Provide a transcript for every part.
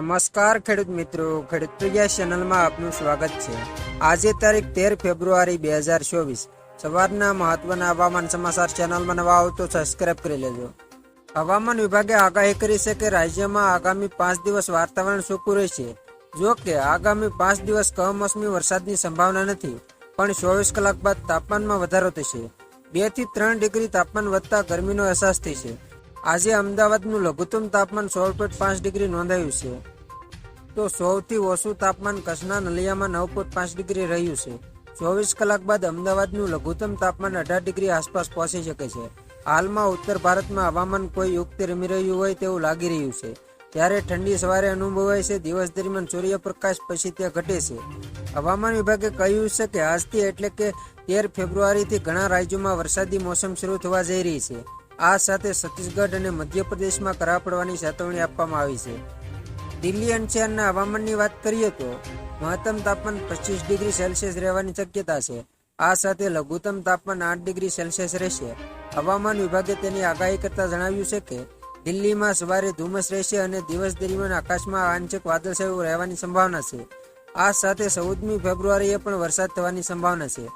નમસ્કાર ખેડૂત મિત્રો, ખેડૂત પ્રિયા ચેનલમાં આપનું સ્વાગત છે. આજે તારીખ તેર ફેબ્રુઆરી બે હજાર ચોવીસ. સવારના મહત્વના હવામાન સમાચાર ચેનલમાં નવા આવો તો સબસ્ક્રાઇબ કરી લેજો. હવામાન વિભાગે આગાહી કરી છે કે રાજ્યમાં આગામી પાંચ દિવસ વાતાવરણ સૂકું રહેશે. જો કે, આગામી પાંચ દિવસ કમોસમી વરસાદની સંભાવના નથી, પણ ચોવીસ કલાક બાદ તાપમાનમાં વધારો થશે. બેથી ત્રણ ડિગ્રી તાપમાન વધતા ગરમીનો અહેસાસ થશે. આજે અમદાવાદનું લઘુત્તમ તાપમાન સોળ પોઈન્ટ પાંચ ડિગ્રી નોંધાયું છે. તો સૌથી ઓછું તાપમાન કચ્છના નલિયામાં નવ પોઈન્ટ પાંચ ડિગ્રી રહ્યું છે. ચોવીસ કલાક બાદ અમદાવાદનું લઘુત્તમ તાપમાન અઢાર ડિગ્રી આસપાસ પહોંચી શકે છે. હાલમાં ઉત્તર ભારતમાં હવામાન કોઈ યુક્તિ રમી રહ્યું હોય તેવું લાગી રહ્યું છે. ત્યારે ઠંડી સવારે અનુભવાય છે, દિવસ દરમિયાન સૂર્યપ્રકાશ પછી ત્યાં ઘટે છે. હવામાન વિભાગે કહ્યું છે કે આજથી એટલે કે તેર ફેબ્રુઆરીથી ઘણા રાજ્યોમાં વરસાદી મોસમ શરૂ થવા જઈ રહી છે. આ સાથે છત્તીસગઢ અને મધ્યપ્રદેશમાં કરા પડવાની ચેતવણી આપવામાં આવી છે. દિલ્હી એનસીઆરના હવામાનની વાત કરીએ તો, મહત્તમ તાપમાન પચીસ ડિગ્રી સેલ્સિયસ રહેવાની શક્યતા છે. આ સાથે લઘુત્તમ તાપમાન આઠ ડિગ્રી સેલ્સિયસ રહેશે. હવામાન વિભાગે તેની આગાહી કરતા જણાવ્યું છે કે, દિલ્હીમાં સવારે ધુમ્મસ રહેશે અને દિવસ દરમિયાન આકાશમાં આંશિક વાદળછાયું રહેવાની સંભાવના છે. આ સાથે ચૌદમી ફેબ્રુઆરીએ પણ વરસાદ થવાની સંભાવના છે.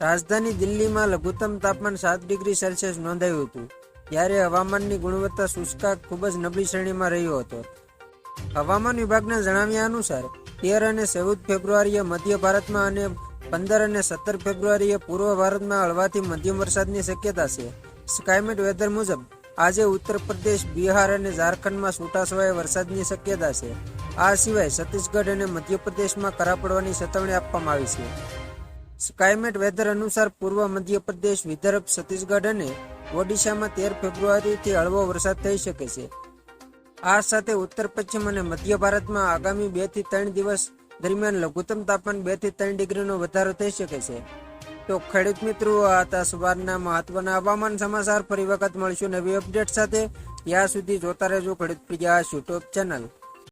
રાજધાની દિલ્હીમાં લઘુત્તમ તાપમાન સાત ડિગ્રી સેલ્સિયસ નોંધાયું હતું. ત્યારે હવામાનની ગુણવત્તા શુષ્કા, ખૂબ જ નબળી શ્રેણીમાં રહ્યો હતો. હવામાન વિભાગના જણાવ્યા અનુસાર, તેર અને ચૌદ ફેબ્રુઆરીએ મધ્ય ભારતમાં અને પંદર અને સત્તર ફેબ્રુઆરીએ પૂર્વ ભારતમાં હળવાથી મધ્યમ વરસાદની શક્યતા છે. સ્કાયમેટ વેધર મુજબ, આજે ઉત્તર પ્રદેશ, બિહાર અને ઝારખંડમાં છૂટાછવાયા વરસાદની શક્યતા છે. આ સિવાય છત્તીસગઢ અને મધ્યપ્રદેશમાં કરા પડવાની ચેતવણી આપવામાં આવી છે. સ્કાયમેટ વેધર અનુસાર પૂર્વ મધ્યપ્રદેશ, વિદર્ભ, છત્તીસગઢ અને ઓડિશામાં તેર ફેબ્રુઆરીથી હળવો વરસાદ થઈ શકે છે. આ સાથે ઉત્તર પશ્ચિમ અને મધ્ય ભારતમાં આગામી બેથી ત્રણ દિવસ દરમિયાન લઘુત્તમ તાપમાન બેથી ત્રણ ડિગ્રીનો વધારો થઈ શકે છે. તો ખેડૂત મિત્રો, આ હતા સવારના મહત્વના હવામાન સમાચાર. ફરી વખત મળશું નવી અપડેટ સાથે. ત્યાં સુધી જોતા રહેજો ખેડૂત પ્રિયા યુટ્યુબ ચેનલ.